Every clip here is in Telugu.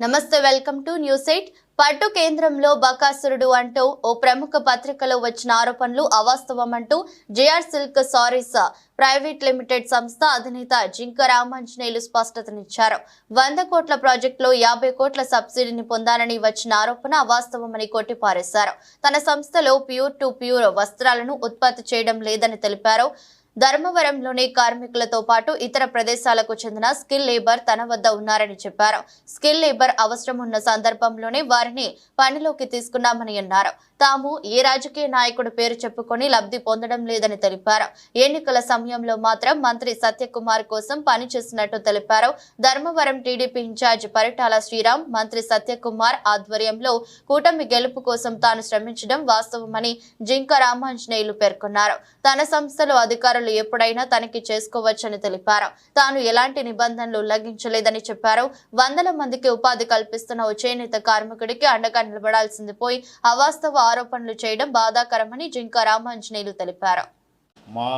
నమస్తే వెల్కమ్ టు న్యూస్ ఎయిట్. పట్టు కేంద్రంలో బకాసురుడు అంటూ ఓ ప్రముఖ పత్రికలో వచ్చిన ఆరోపణలు అవాస్తవం అంటూ JR silk sarees private limited సంస్థ అధినేత జింక రామాంజనేయులు స్పష్టతనిచ్చారు. వంద కోట్ల ప్రాజెక్టులో యాభై కోట్ల సబ్సిడీని పొందాలని వచ్చిన ఆరోపణ అవాస్తవమని కొట్టిపారేశారు. తన సంస్థలో ప్యూర్ టు ప్యూర్ వస్త్రాలను ఉత్పత్తి చేయడం లేదని తెలిపారు. ధర్మవరంలోని కార్మికులతో పాటు ఇతర ప్రదేశాలకు చెందిన స్కిల్ లేబర్ తన వద్ద ఉన్నారని చెప్పారు. స్కిల్ లేబర్ అవసరం ఉన్న సందర్భంలోనే వారిని పనిలోకి తీసుకున్నామని అన్నారు. తాము ఏ రాజకీయ నాయకుడు పేరు చెప్పుకొని లబ్ధి పొందడం లేదని తెలిపారు. ఎన్నికల సమయంలో మాత్రం మంత్రి సత్యకుమార్ కోసం పనిచేసినట్టు తెలిపారు. Dharmavaram TDP in charge Paritala Sriram మంత్రి సత్యకుమార్ ఆధ్వర్యంలో కూటమి గెలుపు కోసం తాను శ్రమించడం వాస్తవమని జింక రామాంజనేయులు పేర్కొన్నారు. తన సంస్థలో అధికారులు ఎప్పుడైనా తనిఖీ చేసుకోవచ్చని తెలిపారు. తాను ఎలాంటి నిబంధనలు ఉల్లంఘించలేదని చెప్పారు. వందల మందికి ఉపాధి కల్పిస్తున్న ఉచేనేత చేనేత కార్మికుడికి అండగా నిలబడాల్సింది పోయి అవాస్తవ ఆరోపణలు చేయడం బాధాకరమని జింక రామాంజనేయులు తెలిపారు. మా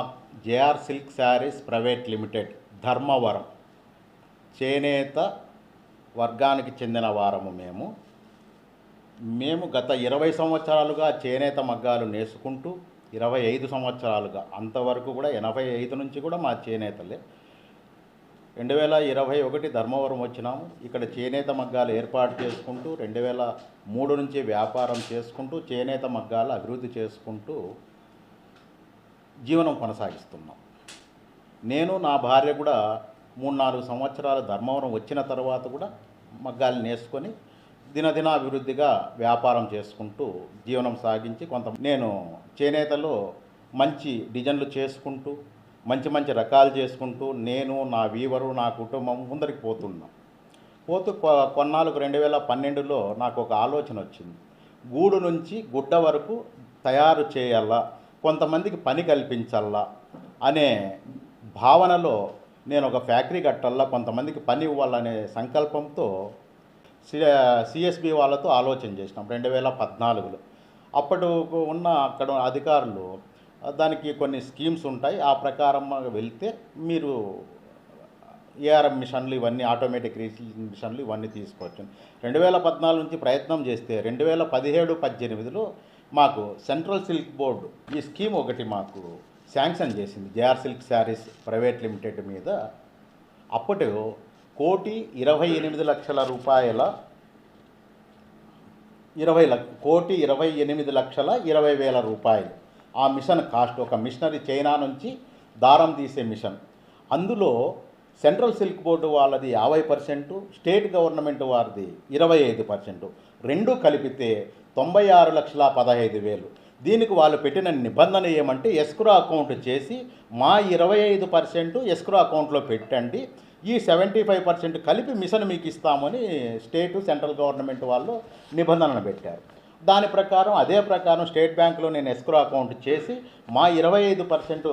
JR silk sarees private limited Dharmavaram. చేనేత వర్గానికి చెందిన వారము మేము. మేము గత ఇరవై సంవత్సరాలుగా చేనేత మగ్గాలు నేసుకుంటూ ఇరవై ఐదు సంవత్సరాలుగా అంతవరకు కూడా ఎనభై ఐదు నుంచి కూడా మా చేనేతలే. రెండు వేల ఇరవై ఒకటి ధర్మవరం వచ్చినాము. ఇక్కడ చేనేత మగ్గాలు ఏర్పాటు చేసుకుంటూ రెండు వేల మూడు నుంచి వ్యాపారం చేసుకుంటూ చేనేత మగ్గాలు అభివృద్ధి చేసుకుంటూ జీవనం కొనసాగిస్తున్నాం. నేను నా భార్య కూడా మూడు నాలుగు సంవత్సరాలు ధర్మవరం వచ్చిన తర్వాత కూడా మగ్గాలు నేసుకొని దినదిన అభివృద్ధిగా వ్యాపారం చేసుకుంటూ జీవనం సాగించి కొంత నేను చేనేతలో మంచి డిజైన్లు చేసుకుంటూ మంచి మంచి రకాలు చేసుకుంటూ నేను నా వీవరు నా కుటుంబం ముందరికి పోతున్నాం. పోతూ కొన్నాళ్ళకు రెండు వేల పన్నెండులో నాకు ఒక ఆలోచన వచ్చింది. గూడు నుంచి గుడ్డ వరకు తయారు చేయాలా? కొంతమందికి పని కల్పించాలా? అనే భావనలో నేను ఒక ఫ్యాక్టరీ కట్టాలా? కొంతమందికి పని ఇవ్వాలనే సంకల్పంతో సిఎస్బి వాళ్ళతో ఆలోచన చేసినాం రెండు వేల పద్నాలుగులో. అప్పుడు ఉన్న అక్కడ అధికారులు దానికి కొన్ని స్కీమ్స్ ఉంటాయి. ఆ ప్రకారం వెళ్తే మీరు ఏఆర్ఎం మిషన్లు ఇవన్నీ ఆటోమేటిక్ రీసీలింగ్ మిషన్లు ఇవన్నీ తీసుకోవచ్చు. రెండు వేల పద్నాలుగు నుంచి ప్రయత్నం చేస్తే రెండు వేల పదిహేడు పద్దెనిమిదిలో మాకు సెంట్రల్ సిల్క్ బోర్డు ఈ స్కీమ్ ఒకటి మాకు శాంక్షన్ చేసింది. JR silk sarees private limited మీద. అప్పటి కోటి ఇరవై ఎనిమిది లక్షల రూపాయల ఇరవై లక్ష కోటి ఇరవై ఎనిమిది లక్షల ఇరవై వేల రూపాయలు. ఆ మిషన్ కాస్ట్ ఒక మిషనరీ చైనా నుంచి దారం తీసే మిషన్. అందులో సెంట్రల్ సిల్క్ బోర్డు వాళ్ళది యాభై పర్సెంటు స్టేట్ గవర్నమెంట్ వారిది ఇరవై ఐదు పర్సెంటు. రెండు కలిపితే తొంభై ఆరు లక్షల పదహైదు వేలు. దీనికి వాళ్ళు పెట్టిన నిబంధన ఏమంటే ఎస్క్రో అకౌంట్ చేసి మా ఇరవై ఐదు పర్సెంట్ ఎస్క్రో అకౌంట్లో పెట్టండి. ఈ సెవెంటీ ఫైవ్ పర్సెంట్ కలిపి మిషన్ మీకు ఇస్తామని స్టేటు సెంట్రల్ గవర్నమెంట్ వాళ్ళు నిబంధనలు పెట్టారు. దాని ప్రకారం అదే ప్రకారం స్టేట్ బ్యాంకులో నేను ఎస్క్రో అకౌంట్ చేసి మా ఇరవై ఐదు పర్సెంట్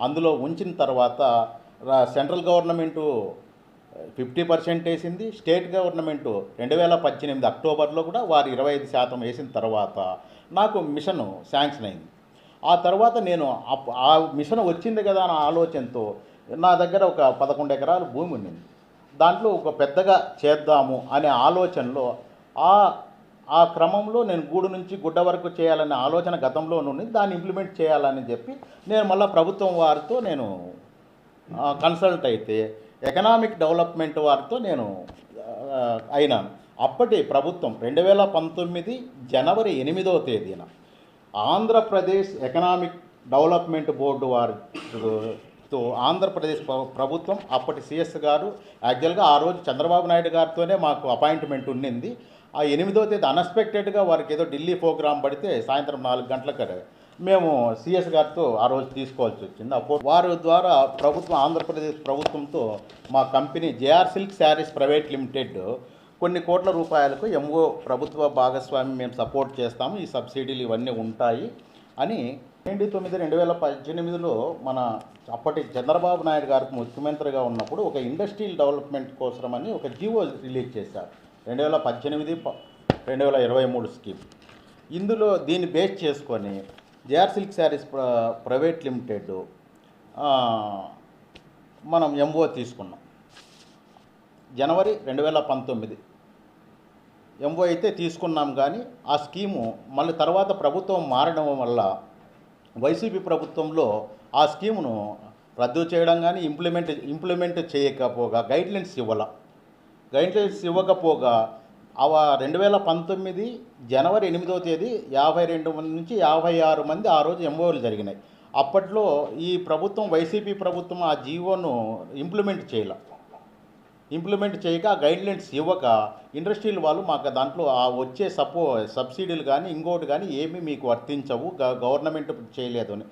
అందులో ఉంచిన తర్వాత సెంట్రల్ గవర్నమెంటు ఫిఫ్టీ పర్సెంట్ వేసింది స్టేట్ గవర్నమెంట్ రెండు వేల పద్దెనిమిది అక్టోబర్లో కూడా వారు ఇరవై ఐదు శాతం వేసిన తర్వాత నాకు మిషన్ శాంక్షన్ అయింది. ఆ తర్వాత నేను ఆ మిషన్ వచ్చింది కదా అన్న ఆలోచనతో నా దగ్గర ఒక పదకొండు ఎకరాలు భూమి ఉండింది దాంట్లో ఒక పెద్దగా చేద్దాము అనే ఆలోచనలో ఆ ఆ క్రమంలో నేను గూడు నుంచి గుడ్డ వరకు చేయాలనే ఆలోచన గతంలో నుండి దాన్ని ఇంప్లిమెంట్ చేయాలని చెప్పి నేను మళ్ళీ ప్రభుత్వం వారితో నేను కన్సల్ట్ అయితే ఎకనామిక్ డెవలప్మెంట్ వారితో నేను అయినాను. అప్పటి ప్రభుత్వం రెండు వేల పంతొమ్మిది జనవరి ఎనిమిదవ తేదీన ఆంధ్రప్రదేశ్ ఎకనామిక్ డెవలప్మెంట్ బోర్డు వారితో ఆంధ్రప్రదేశ్ ప్రభుత్వం అప్పటి సిఎస్ గారు యాక్చువల్గా ఆ రోజు చంద్రబాబు నాయుడు గారితోనే మాకు అపాయింట్మెంట్ ఉండింది. ఆ ఎనిమిదో తేదీ అన్ఎక్స్పెక్టెడ్గా వారికి ఏదో ఢిల్లీ ప్రోగ్రాం పడితే సాయంత్రం నాలుగు గంటలకు మేము సిఎస్ గారితో ఆ రోజు తీసుకోవాల్సి వచ్చింది. అప్పుడు వారి ద్వారా ప్రభుత్వం ఆంధ్రప్రదేశ్ ప్రభుత్వంతో మా company JR silk sarees private limited కొన్ని కోట్ల రూపాయలకు ఎంఓ ప్రభుత్వ భాగస్వామి మేము సపోర్ట్ చేస్తాము. ఈ సబ్సిడీలు ఇవన్నీ ఉంటాయి అని రెండు తొమ్మిది రెండు వేల పద్దెనిమిదిలో మన అప్పటి చంద్రబాబు నాయుడు గారికి ముఖ్యమంత్రిగా ఉన్నప్పుడు ఒక ఇండస్ట్రియల్ డెవలప్మెంట్ కోసమని ఒక జీవో రిలీజ్ చేశారు. రెండు వేల పద్దెనిమిది ప- రెండు వేల ఇరవై మూడు స్కీమ్. ఇందులో దీన్ని బేస్ చేసుకొని జేఆర్ సిల్క్ శారీస్ ప్ర ప్రైవేట్ లిమిటెడ్ మనం ఎంఓ తీసుకున్నాం. జనవరి రెండు వేల పంతొమ్మిది. ఎంఓ అయితే తీసుకున్నాం కానీ ఆ స్కీము మళ్ళీ తర్వాత ప్రభుత్వం మారడం వల్ల వైసీపీ ప్రభుత్వంలో ఆ స్కీమును రద్దు చేయడం కానీ ఇంప్లిమెంట్ ఇంప్లిమెంట్ చేయకపోగా గైడ్లైన్స్ ఇవ్వాల. గైడ్లైన్స్ ఇవ్వకపోగా అవ రెండు వేల పంతొమ్మిది జనవరి ఎనిమిదవ తేదీ యాభై రెండు మంది నుంచి యాభై ఆరు మంది ఆ రోజు ఎంఓలు జరిగినాయి. అప్పట్లో ఈ ప్రభుత్వం వైసీపీ ప్రభుత్వం ఆ జీవోను ఇంప్లిమెంట్ చేయాల. ఇంప్లిమెంట్ చేయక గైడ్లైన్స్ ఇవ్వక ఇండస్ట్రీల వాళ్ళు మాకు దాంట్లో ఆ వచ్చే సపో సబ్సిడీలు కానీ ఇంకోటి కానీ ఏమీ మీకు వర్తించవు గ- గవర్నమెంట్ చేయలేదు అని.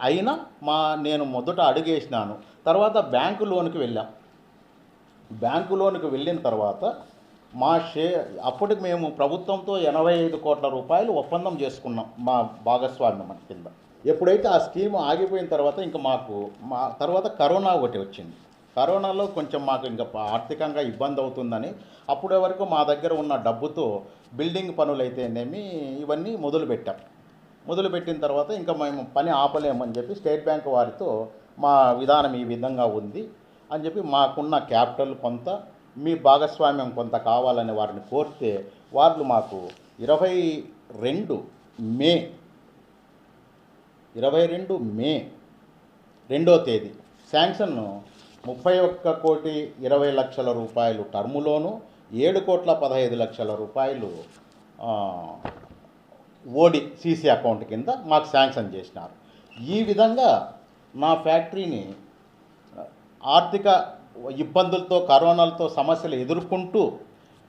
అయినా మా నేను మొదట అడుగేసినాను. తర్వాత బ్యాంకు లోన్కి వెళ్ళాం. బ్యాంకులోనికి వెళ్ళిన తర్వాత మా షే అప్పటికి మేము ప్రభుత్వంతో ఎనభై ఐదు కోట్ల రూపాయలు ఒప్పందం చేసుకున్నాం మా భాగస్వామ్యం మన కింద. ఎప్పుడైతే ఆ స్కీమ్ ఆగిపోయిన తర్వాత ఇంకా మాకు మా తర్వాత కరోనా ఒకటి వచ్చింది. కరోనాలో కొంచెం మాకు ఇంకా ఆర్థికంగా ఇబ్బంది అవుతుందని అప్పటి వరకు మా దగ్గర ఉన్న డబ్బుతో బిల్డింగ్ పనులైతేనేమి ఇవన్నీ మొదలుపెట్టాం. మొదలుపెట్టిన తర్వాత ఇంకా మేము పని ఆపలేమని చెప్పి స్టేట్ బ్యాంక్ వారితో మా విధానం ఈ విధంగా ఉంది. అని చెప్పి మాకున్న క్యాపిటల్ కొంత మీ భాగస్వామ్యం కొంత కావాలని వారిని కోరితే వాళ్ళు మాకు ఇరవై రెండు మే ఇరవై రెండు మే రెండో తేదీ. శాంక్షన్ ముప్పై ఒక్క కోటి ఇరవై లక్షల రూపాయలు టర్ములోను ఏడు కోట్ల పదహైదు లక్షల రూపాయలు ఓడి సీసీ అకౌంట్ కింద మాకు శాంక్షన్ చేసినారు. ఈ విధంగా నా ఫ్యాక్టరీని ఆర్థిక ఇబ్బందులతో కరోనాలతో సమస్యలు ఎదుర్కొంటూ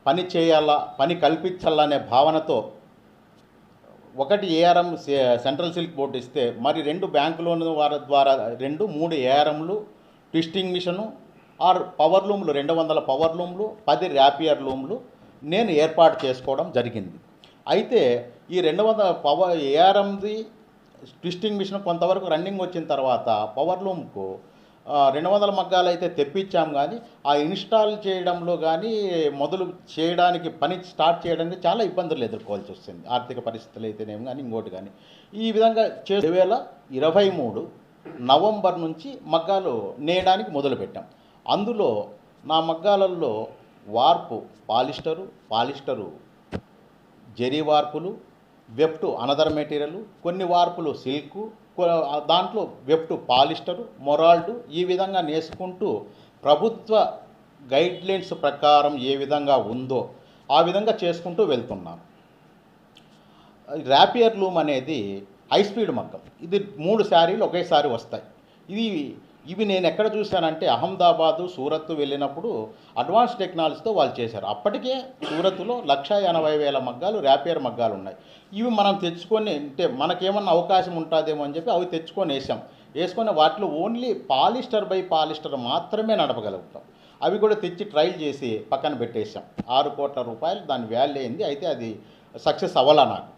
పని చేయాలా పని కల్పించాలనే భావనతో ఒకటి ఏఆర్ఎం సెంట్రల్ సిల్క్ బోర్డు ఇస్తే మరి రెండు బ్యాంకు లోన్ వారి ద్వారా రెండు మూడు ఏఆర్ఎంలు ట్విస్టింగ్ మిషను ఆరు పవర్ లూమ్లు రెండు వందల పవర్ లూమ్లు పది ర్యాపియర్ లూమ్లు నేను ఏర్పాటు చేసుకోవడం జరిగింది. అయితే ఈ రెండు వందల పవర్ ఏఆర్ఎంది ట్విస్టింగ్ మిషన్ కొంతవరకు రన్నింగ్ వచ్చిన తర్వాత పవర్ లూమ్కు రెండు వందల మగ్గాలు అయితే తెప్పించాం కానీ ఆ ఇన్స్టాల్ చేయడంలో కానీ మొదలు చేయడానికి పని స్టార్ట్ చేయడానికి చాలా ఇబ్బందులు ఎదుర్కోవాల్సి వస్తుంది. ఆర్థిక పరిస్థితులు అయితేనేమి కానీ ఇంకోటి కానీ. ఈ విధంగా చే రెండు వేల ఇరవై మూడు నవంబర్ నుంచి మగ్గాలు నేయడానికి మొదలుపెట్టాం. అందులో నా మగ్గాలలో వార్పు పాలిస్టరు పాలిస్టరు జెరీ వార్పులు వెప్టు అనదర్ మెటీరియల్ కొన్ని వార్పులు సిల్కు దాంట్లో వెప్టు పాలిస్టరు మొరాల్డు ఈ విధంగా నేసుకుంటూ ప్రభుత్వ గైడ్లైన్స్ ప్రకారం ఏ విధంగా ఉందో ఆ విధంగా చేసుకుంటూ వెళ్తున్నాను ర్యాపియర్ లూమ్ అనేది హై స్పీడ్ మగ్గం. ఇది మూడు శారీలు ఒకేసారి వస్తాయి. ఇది ఇవి నేను ఎక్కడ చూశానంటే అహ్మదాబాదు సూరత్ వెళ్ళినప్పుడు అడ్వాన్స్ టెక్నాలజీతో వాళ్ళు చేశారు. అప్పటికే సూరత్లో లక్ష ఎనభై వేల మగ్గాలు ర్యాపియర్ మగ్గాలు ఉన్నాయి. ఇవి మనం తెచ్చుకొని అంటే మనకేమన్నా అవకాశం ఉంటుందేమో అని చెప్పి అవి తెచ్చుకొని వేసాం. వేసుకొని వాటిలో ఓన్లీ పాలిస్టర్ బై పాలిస్టర్ మాత్రమే నడపగలుగుతాం. అవి కూడా తెచ్చి ట్రయల్ చేసి పక్కన పెట్టేసాం. ఆరు కోట్ల రూపాయలు దాని వాల్యూ అయింది. అయితే అది సక్సెస్ అవ్వాలా నాకు?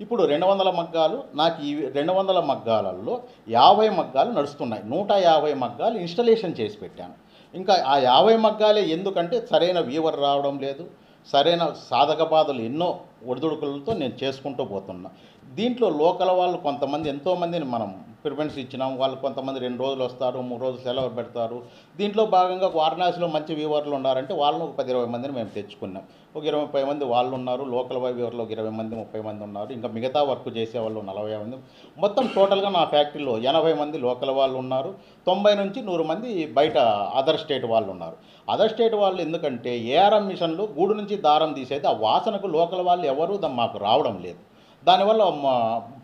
ఇప్పుడు రెండు వందల మగ్గాలు నాకు ఈ రెండు వందల మగ్గాలలో యాభై మగ్గాలు నడుస్తున్నాయి. నూట యాభై మగ్గాలు ఇన్స్టలేషన్ చేసి పెట్టాను. ఇంకా ఆ యాభై మగ్గాలే ఎందుకంటే సరైన వీవర్ రావడం లేదు. సరైన సాధక బాధలు ఎన్నో ఒడిదుడుకులతో నేను చేసుకుంటూ పోతున్నా. దీంట్లో లోకల్ వాళ్ళు కొంతమంది ఎంతోమందిని మనం ప్రిఫరెన్స్ ఇచ్చినాం. వాళ్ళు కొంతమంది రెండు రోజులు వస్తారు మూడు రోజులు సెలవు పెడతారు. దీంట్లో భాగంగా వారణాసిలో మంచి వ్యూవర్లు ఉన్నారంటే వాళ్ళని ఒక పది ఇరవై మందిని మేము తెచ్చుకున్నాం. ఒక ఇరవై ముప్పై మంది వాళ్ళు ఉన్నారు లోకల్ వ్యూవర్లు ఒక ఇరవై మంది ముప్పై మంది ఉన్నారు. ఇంకా మిగతా వర్క్ చేసే వాళ్ళు నలభై మంది. మొత్తం టోటల్గా నా ఫ్యాక్టరీలో ఎనభై మంది లోకల్ వాళ్ళు ఉన్నారు. తొంభై నుంచి నూరు మంది బయట అదర్ స్టేట్ వాళ్ళు ఉన్నారు. అదర్ స్టేట్ వాళ్ళు ఎందుకంటే ఏఆర్ఎం మిషన్లు గూడు నుంచి దారం తీసేది ఆ వాసనకు లోకల్ వాళ్ళు ఎవరూ మాకు రావడం లేదు. దానివల్ల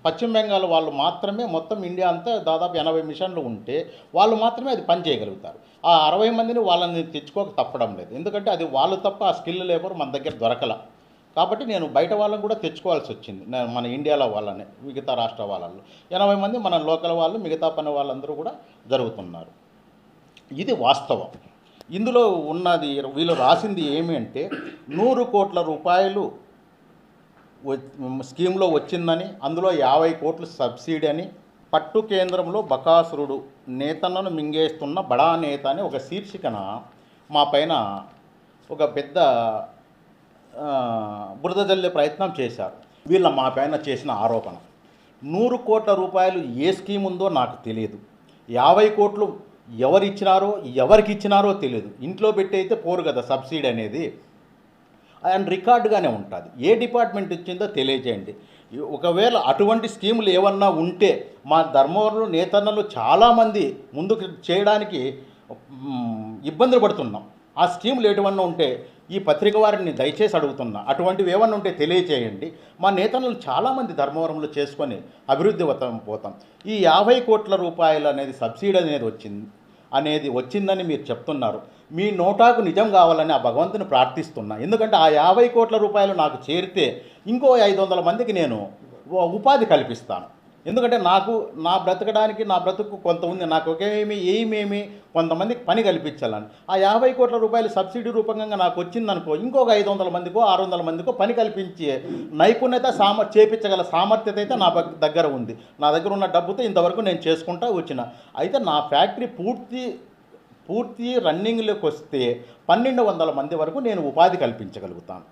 పశ్చిమ బెంగాల్ వాళ్ళు మాత్రమే మొత్తం ఇండియా అంతా దాదాపు ఎనభై మిషన్లు ఉంటే వాళ్ళు మాత్రమే అది పని చేయగలుగుతారు. ఆ అరవై మందిని వాళ్ళని తెచ్చుకోక తప్పడం లేదు. ఎందుకంటే అది వాళ్ళు తప్ప ఆ స్కిల్ లేబర్ మన దగ్గర దొరకల. కాబట్టి నేను బయట వాళ్ళని కూడా తెచ్చుకోవాల్సి వచ్చింది. మన ఇండియాలో వాళ్ళని మిగతా రాష్ట్ర వాళ్ళల్లో ఎనభై మంది మన లోకల్ వాళ్ళు మిగతా పని వాళ్ళందరూ కూడా జరుగుతున్నారు. ఇది వాస్తవం. ఇందులో ఉన్నది వీళ్ళు రాసింది ఏమి అంటే నూరు కోట్ల రూపాయలు స్కీమ్లో వచ్చిందని అందులో యాభై కోట్లు సబ్సిడీ అని పట్టు కేంద్రంలో బకాసురుడు నేతన్నను మింగేస్తున్న బడా నేత అని ఒక శీర్షికన మా పైన ఒక పెద్ద బురద జల్లే ప్రయత్నం చేశారు. వీళ్ళ మా పైన చేసిన ఆరోపణ. నూరు కోట్ల రూపాయలు ఏ స్కీమ్ ఉందో నాకు తెలియదు. యాభై కోట్లు ఎవరిచ్చినారో ఎవరికి ఇచ్చినారో తెలియదు. ఇంట్లో పెట్టి అయితే పోరు కదా సబ్సిడీ అనేది. అండ్ రికార్డుగానే ఉంటుంది. ఏ డిపార్ట్మెంట్ ఇచ్చిందో తెలియజేయండి. ఒకవేళ అటువంటి స్కీములు ఏమన్నా ఉంటే మా ధర్మవరంలో నేతన్నలు చాలామంది ముందుకు చేయడానికి ఇబ్బందులు పడుతున్నాం. ఆ స్కీములు ఎటువన్నా ఉంటే ఈ పత్రిక వారిని దయచేసి అడుగుతున్నా. అటువంటివి ఏమన్నా ఉంటే తెలియచేయండి మా నేతలను చాలామంది ధర్మవరంలో చేసుకొని అభివృద్ధి వతం పోతాం. ఈ యాభై కోట్ల రూపాయలు అనేది సబ్సిడీ అనేది వచ్చింది. అనేది వచ్చిందని మీరు చెప్తున్నారు. మీ నోటాకు నిజం కావాలని ఆ భగవంతుని ప్రార్థిస్తున్నా. ఎందుకంటే ఆ యాభై కోట్ల రూపాయలు నాకు చేరితే ఇంకో ఐదు వందల మందికి నేను ఉపాధి కల్పిస్తాను. ఎందుకంటే నాకు నా బ్రతకడానికి నా బ్రతుకు కొంత ఉంది నాకు ఒకేమి ఏమేమి కొంతమందికి పని కల్పించాలని. ఆ యాభై కోట్ల రూపాయలు సబ్సిడీ రూపంగా నాకు వచ్చిందనుకో ఇంకొక ఐదు వందల మందికో ఆరు వందల మందికో పని కల్పించే నైపుణ్యత సామ చేపించగల సామర్థ్యత అయితే నా దగ్గర ఉంది. నా దగ్గర ఉన్న డబ్బుతో ఇంతవరకు నేను చేసుకుంటా వచ్చిన. అయితే నా ఫ్యాక్టరీ పూర్తి పూర్తి రన్నింగ్లోకి వస్తే పన్నెండు వందల మంది వరకు నేను ఉపాధి కల్పించగలుగుతాను.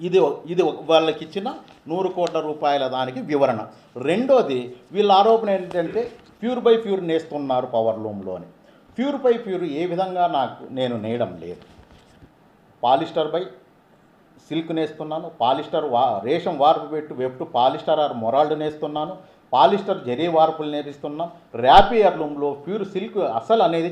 ఇది ఇది వాళ్ళకి ఇచ్చిన నూరు కోట్ల రూపాయల దానికి వివరణ. రెండోది వీళ్ళ ఆరోపణ ఏంటంటే ప్యూర్ బై ప్యూర్ నేస్తున్నారు పవర్ లూమ్లోని. ప్యూర్ బై ప్యూర్ ఏ విధంగా నాకు నేను నేయడం లేదు. పాలిస్టర్ బై సిల్క్ నేస్తున్నాను. పాలిస్టర్ వా రేషం వార్పు పెట్టు వెప్టు పాలిస్టర్ ఆర్ మొరాల్డ్ నేస్తున్నాను. పాలిస్టర్ జరీ వార్పులు నేర్పిస్తున్నాం ర్యాపియర్ లూమ్లో ప్యూర్ సిల్క్ అసలు అనేది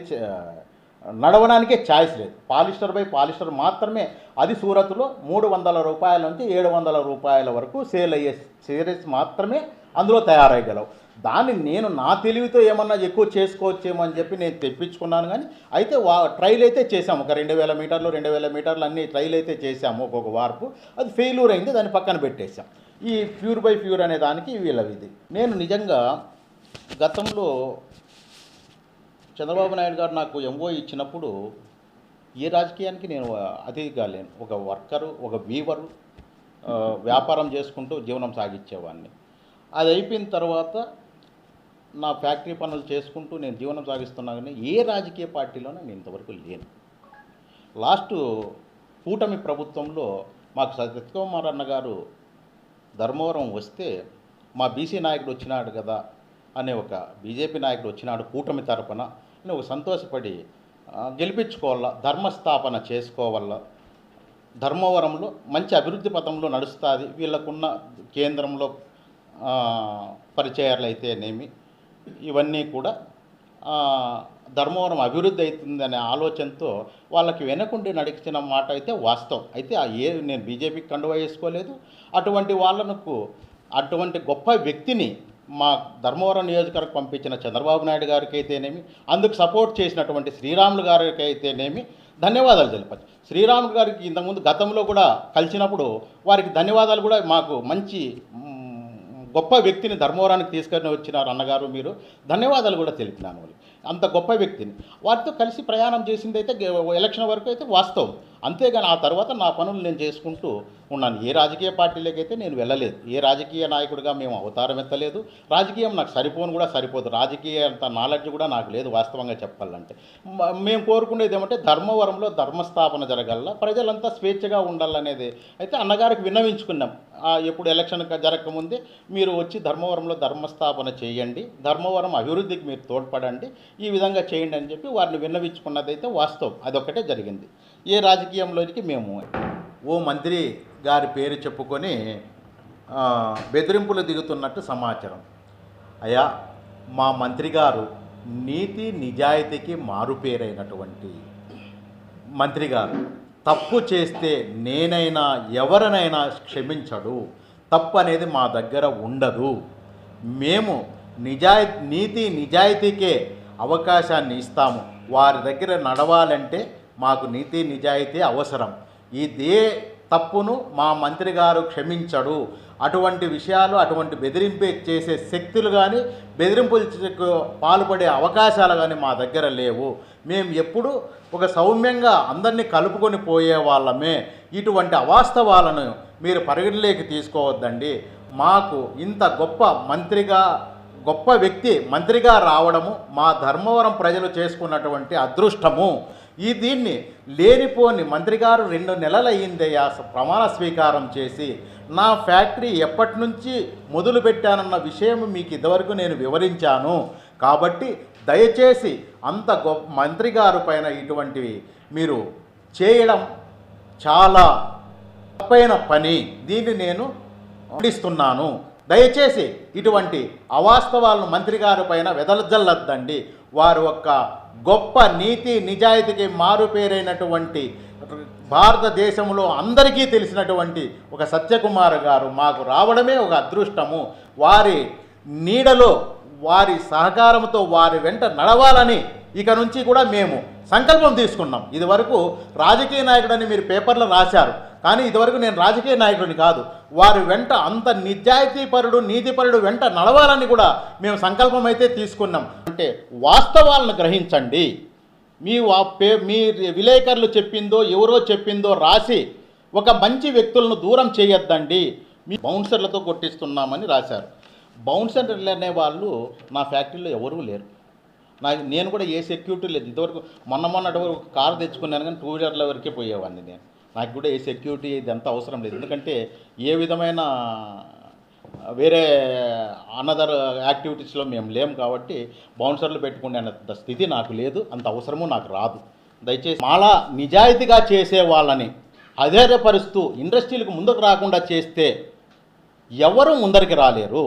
నడవడానికే ఛాయిస్ లేదు. పాలిస్టర్ బై పాలిస్టర్ మాత్రమే అది సూరత్లో మూడు వందల రూపాయల నుంచి ఏడు వందల రూపాయల వరకు సేల్ అయ్యే సిరీస్ మాత్రమే అందులో తయారయ్యగలవు. దాన్ని నేను నా తెలివితో ఏమన్నా ఎక్కువ చేసుకోవచ్చేమో అని చెప్పి నేను తెప్పించుకున్నాను కానీ అయితే వా ట్రైల్ అయితే చేసాము ఒక రెండు వేల మీటర్లు రెండు వేల మీటర్లు అన్ని ట్రైల్ అయితే చేసాము ఒక్కొక్క వార్పు. అది ఫెయిల్యూర్ అయింది దాన్ని పక్కన పెట్టేశాం. ఈ ప్యూర్ బై ప్యూర్ అనే దానికి వీళ్ళవి ఇది నేను నిజంగా గతంలో చంద్రబాబు నాయుడు గారు నాకు ఎంఓ ఇచ్చినప్పుడు ఏ రాజకీయానికి నేను అతిథిగా లేను. ఒక వర్కరు ఒక వీవరు వ్యాపారం చేసుకుంటూ జీవనం సాగించేవాడిని. అది అయిపోయిన తర్వాత నా ఫ్యాక్టరీ పనులు చేసుకుంటూ నేను జీవనం సాగిస్తున్నా కానీ ఏ రాజకీయ పార్టీలోనే నేను ఇంతవరకు లేను. లాస్ట్ కూటమి ప్రభుత్వంలో మాకు సత్యకుమార్ అన్న గారు ధర్మవరం వస్తే మా బీసీ నాయకుడు వచ్చినాడు కదా అనే ఒక బీజేపీ నాయకుడు వచ్చినాడు కూటమి తరపున. నువ్వు సంతోషపడి గెలిపించుకోవాల గెలిపించుకోవాలా ధర్మస్థాపన చేసుకోవాల? ధర్మవరంలో మంచి అభివృద్ధి పథంలో నడుస్తుంది వీళ్ళకున్న కేంద్రంలో పరిచయాలు అయితేనేమి ఇవన్నీ కూడా ధర్మవరం అభివృద్ధి అవుతుందనే ఆలోచనతో వాళ్ళకి వెనకుండి నడిచిన మాట అయితే వాస్తవం. అయితే ఏ నేను బీజేపీకి కండువా వేసుకోలేదు. అటువంటి వాళ్ళకు అటువంటి గొప్ప వ్యక్తిని మా ధర్మవరం నియోజకవర్గం పంపించిన చంద్రబాబు నాయుడు గారికి అయితేనేమి అందుకు సపోర్ట్ చేసినటువంటి శ్రీరాములు గారికి అయితేనేమి ధన్యవాదాలు తెలపచ్చు. శ్రీరాములు గారికి ఇంతకుముందు గతంలో కూడా కలిసినప్పుడు వారికి ధన్యవాదాలు కూడా మాకు మంచి గొప్ప వ్యక్తిని ధర్మవరానికి తీసుకొని వచ్చినారు అన్నగారు మీరు. ధన్యవాదాలు కూడా తెలిపినాను. అంత గొప్ప వ్యక్తిని. వారితో కలిసి ప్రయాణం చేసింది అయితే ఎలక్షన్ వరకు అయితే వాస్తవం. అంతేగాని ఆ తర్వాత నా పనులు నేను చేసుకుంటూ ఉన్నాను. ఏ రాజకీయ పార్టీలకైతే నేను వెళ్ళలేదు. ఏ రాజకీయ నాయకుడిగా మేము అవతారం ఎత్తలేదు. రాజకీయం నాకు సరిపోను కూడా సరిపోదు. రాజకీయ అంత నాలెడ్జ్ కూడా నాకు లేదు వాస్తవంగా చెప్పాలంటే. మేము కోరుకునేది ఏమంటే ధర్మవరంలో ధర్మస్థాపన జరగల ప్రజలంతా స్వేచ్ఛగా ఉండాలనేది. అయితే అన్నగారికి విన్నవించుకున్నాం. ఎప్పుడు ఎలక్షన్ జరగకముందే మీరు వచ్చి ధర్మవరంలో ధర్మస్థాపన చేయండి. ధర్మవరం అభివృద్ధికి మీరు తోడ్పడండి. ఈ విధంగా చేయండి అని చెప్పి వారిని విన్నవించుకున్నదైతే వాస్తవం. అదొక్కటే జరిగింది. ఏ రాజకీయంలోనికి మేము? ఓ మంత్రి గారి పేరు చెప్పుకొని బెదిరింపులు దిగుతున్నట్టు సమాచారం. అయ్యా మా మంత్రి గారు నీతి నిజాయితీకి మారుపేరైనటువంటి మంత్రి గారు. తప్పు చేస్తే నేనైనా ఎవరినైనా క్షమించడు. తప్పు అనేది మా దగ్గర ఉండదు. మేము నిజాయి నీతి నిజాయితీకే అవకాశాన్ని ఇస్తాము. వారి దగ్గర నడవాలంటే మాకు నీతి నిజాయితీ అవసరం. ఇదే తప్పును మా మంత్రి గారు క్షమించడు. అటువంటి విషయాలు అటువంటి బెదిరింపు చేసే శక్తులు కానీ బెదిరింపులకు పాల్పడే అవకాశాలు కానీ మా దగ్గర లేవు. మేము ఎప్పుడు ఒక సౌమ్యంగా అందరినీ కలుపుకొని పోయే వాళ్ళమే. ఇటువంటి అవాస్తవాలను మీరు పరిగణలోకి తీసుకోవద్దండి. మాకు ఇంత గొప్ప మంత్రిగా గొప్ప వ్యక్తి మంత్రిగా రావడము మా ధర్మవరం ప్రజలు చేసుకున్నటువంటి అదృష్టము. ఈ దీన్ని లేనిపోని మంత్రి గారు రెండు నెలలు అయ్యిందయ్యా ప్రమాణ స్వీకారం చేసి నా ఫ్యాక్టరీ ఎప్పటి నుంచి మొదలుపెట్టానన్న విషయం మీకు ఇదివరకు నేను వివరించాను. కాబట్టి దయచేసి అంత గొప్ప మంత్రి గారు పైన ఇటువంటివి మీరు చేయడం చాలా తప్పైన పని. దీన్ని నేను ఖండిస్తున్నాను. దయచేసి ఇటువంటి అవాస్తవాలను మంత్రి గారి పైన వెదలజల్లద్దండి వారు ఒక్క గొప్ప నీతి నిజాయితీకి మారుపేరైనటువంటి భారతదేశంలో అందరికీ తెలిసినటువంటి ఒక సత్యకుమార్ గారు మాకు రావడమే ఒక అదృష్టము. వారి నీడలో వారి సహకారంతో వారి వెంట నడవాలని ఇక నుంచి కూడా మేము సంకల్పం తీసుకున్నాం. ఇదివరకు రాజకీయ నాయకుడని మీరు పేపర్లో రాశారు. కానీ ఇదివరకు నేను రాజకీయ నాయకుడిని కాదు. వారి వెంట అంత నిజాయితీపరుడు నీతిపరుడు వెంట నడవాలని కూడా మేము సంకల్పం అయితే తీసుకున్నాం. అంటే వాస్తవాలను గ్రహించండి. మీ పే మీ విలేకరులు చెప్పిందో ఎవరో చెప్పిందో రాసి ఒక మంచి వ్యక్తులను దూరం చేయొద్దండి. మీ బౌన్సర్లతో కొట్టిస్తున్నామని రాశారు. బౌన్సర్లు అనే వాళ్ళు నా ఫ్యాక్టరీలో ఎవరూ లేరు. నాకు నేను కూడా ఏ సెక్యూరిటీ లేదు. ఇంతవరకు మొన్న మొన్నటి వరకు కారు తెచ్చుకున్నాను కానీ టూ వీలర్ల వరకే పోయేవాడిని నేను. నాకు కూడా ఏ సెక్యూరిటీ ఇదంతా అవసరం లేదు. ఎందుకంటే ఏ విధమైన వేరే అనదర్ యాక్టివిటీస్లో మేము లేము కాబట్టి బౌన్సర్లు పెట్టుకునే అంత స్థితి నాకు లేదు. అంత అవసరము నాకు రాదు. దయచేసి మాలా నిజాయితీగా చేసే వాళ్ళని అధైర్యపరుస్తూ ఇండస్ట్రీలకు ముందుకు రాకుండా చేస్తే ఎవరు ముందరికి రాలేరు.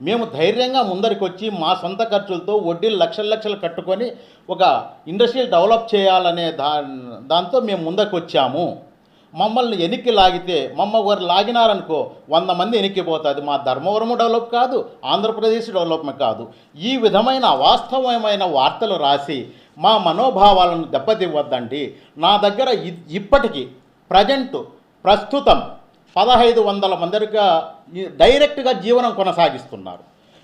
మేము ధైర్యంగా ముందరికొచ్చి మా సొంత ఖర్చులతో వడ్డీలు లక్షల లక్షలు కట్టుకొని ఒక ఇండస్ట్రీలు డెవలప్ చేయాలనే దా దాంతో మేము ముందరికొచ్చాము మమ్మల్ని వెనక్కి లాగితే మమ్మ వారు లాగినారనుకో వంద మంది వెనక్కిపోతుంది మా ధర్మవరము డెవలప్ కాదు ఆంధ్రప్రదేశ్ డెవలప్మెంట్ కాదు. ఈ విధమైన అవాస్తవమైన వార్తలు రాసి మా మనోభావాలను దెబ్బతివ్వద్దండి. నా దగ్గర ఇప్పటికీ ప్రజెంట్ ప్రస్తుతం పదహైదు వందల మందిగా డైరెక్ట్గా జీవనం కొనసాగిస్తున్నారు.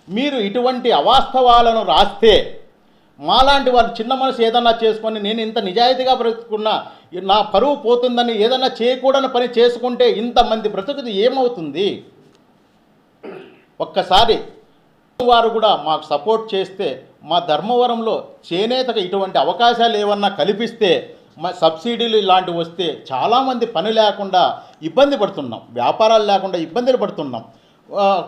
మీరు ఇటువంటి అవాస్తవాలను రాస్తే మాలాంటి వాళ్ళు చిన్న మనసు ఏదన్నా చేసుకొని నేను ఇంత నిజాయితీగా బ్రతుకున్నా నా పరువు పోతుందని ఏదన్నా చేయకూడని పని చేసుకుంటే ఇంతమంది బ్రతుకుది ఏమవుతుంది? ఒక్కసారి వారు కూడా మాకు సపోర్ట్ చేస్తే మా ధర్మవరంలో చేనేతకు ఇటువంటి అవకాశాలు ఏమన్నా కల్పిస్తే సబ్సిడీలు ఇలాంటివి వస్తే చాలామంది పని లేకుండా ఇబ్బంది పడుతున్నాం. వ్యాపారాలు లేకుండా ఇబ్బందులు పడుతున్నాం.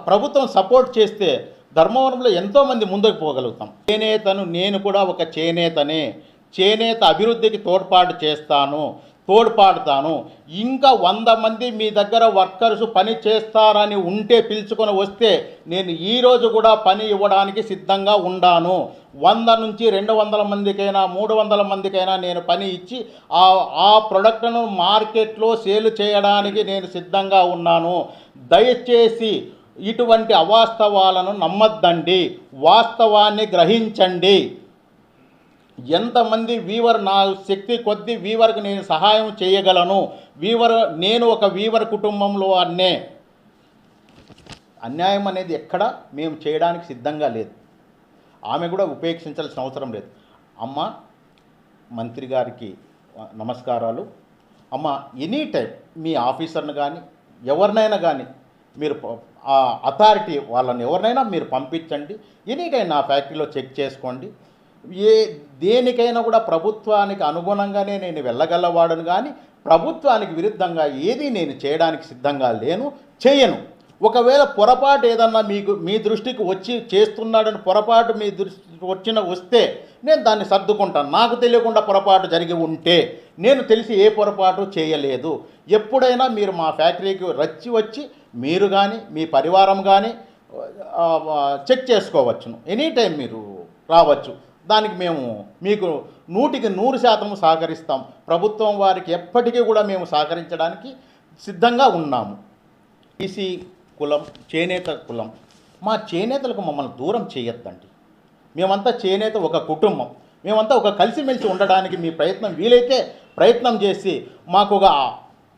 ప్రభుత్వం సపోర్ట్ చేస్తే ధర్మవరంలో ఎంతోమంది ముందుకు పోగలుగుతాం. చేనేతను నేను కూడా ఒక చేనేతనే. చేనేత అభివృద్ధికి తోడ్పాటు చేస్తాను. తోడ్పాడుతాను ఇంకా వంద మంది మీ దగ్గర వర్కర్స్ పని చేస్తారని ఉంటే పిలుచుకొని వస్తే నేను ఈరోజు కూడా పని ఇవ్వడానికి సిద్ధంగా ఉండాను. వంద నుంచి రెండు వందల మందికైనా మూడు వందల మందికైనా నేను పని ఇచ్చి ఆ ఆ ప్రొడక్ట్ను మార్కెట్లో సేల్ చేయడానికి నేను సిద్ధంగా ఉన్నాను. దయచేసి ఇటువంటి అవాస్తవాలను నమ్మద్దండి. వాస్తవాన్ని గ్రహించండి. ఎంతమంది వీవర్ నా శక్తి కొద్దీ వీవర్కి నేను సహాయం చేయగలను? వీవర్ నేను ఒక వీవర్ కుటుంబంలో అన్నే. అన్యాయం అనేది ఎక్కడ మేము చేయడానికి సిద్ధంగా లేదు. ఆమె కూడా ఉపేక్షించాల్సిన అవసరం లేదు. అమ్మ మంత్రి గారికి నమస్కారాలు. అమ్మ ఎనీ టైం మీ ఆఫీసర్ని కానీ ఎవరినైనా కానీ మీరు ఆ అథారిటీ వాళ్ళని ఎవరినైనా మీరు పంపించండి. ఎనీ టైం నా ఫ్యాక్టరీలో చెక్ చేసుకోండి. ఏ దేనికైనా కూడా ప్రభుత్వానికి అనుగుణంగానే నేను వెళ్ళగలవాడను కానీ ప్రభుత్వానికి విరుద్ధంగా ఏది నేను చేయడానికి సిద్ధంగా లేను చేయను. ఒకవేళ పొరపాటు ఏదన్నా మీకు మీ దృష్టికి వచ్చి చేస్తున్నాడని పొరపాటు మీ దృష్టికి వచ్చిన వస్తే నేను దాన్ని సర్దుకుంటాను. నాకు తెలియకుండా పొరపాటు జరిగి ఉంటే నేను తెలిసి ఏ పొరపాటు చేయలేదు. ఎప్పుడైనా మీరు మా ఫ్యాక్టరీకి రచ్చి వచ్చి మీరు కానీ మీ పరివారం కానీ చెక్ చేసుకోవచ్చును. ఎనీ టైం మీరు రావచ్చు. దానికి మేము మీకు నూటికి నూరు శాతం సహకరిస్తాం. ప్రభుత్వం వారికి ఎప్పటికీ కూడా మేము సహకరించడానికి సిద్ధంగా ఉన్నాము. బీసీ కులం చేనేత కులం మా చేనేతలకు మమ్మల్ని దూరం చేయొద్దండి. మేమంతా చేనేత ఒక కుటుంబం. మేమంతా ఒక కలిసిమెలిసి ఉండడానికి మీ ప్రయత్నం వీలైతే ప్రయత్నం చేసి మాకు ఒక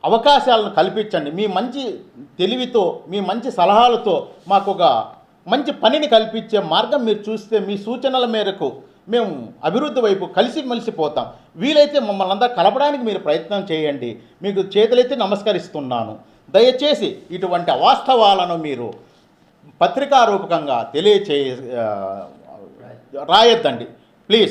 అవకాశాలను కల్పించండి. మీ మంచి తెలివితో మీ మంచి సలహాలతో మాకు ఒక మంచి పనిని కల్పించే మార్గం మీరు చూస్తే మీ సూచనల మేరకు మేము అభివృద్ధి వైపు కలిసి పోతాం. వీలైతే మమ్మల్ని అందరూ కలపడానికి మీరు ప్రయత్నం చేయండి. మీకు చేతులైతే నమస్కరిస్తున్నాను. దయచేసి ఇటువంటి అవాస్తవాలను మీరు పత్రికా రూపకంగా తెలియచే రాయొద్దండి. ప్లీజ్.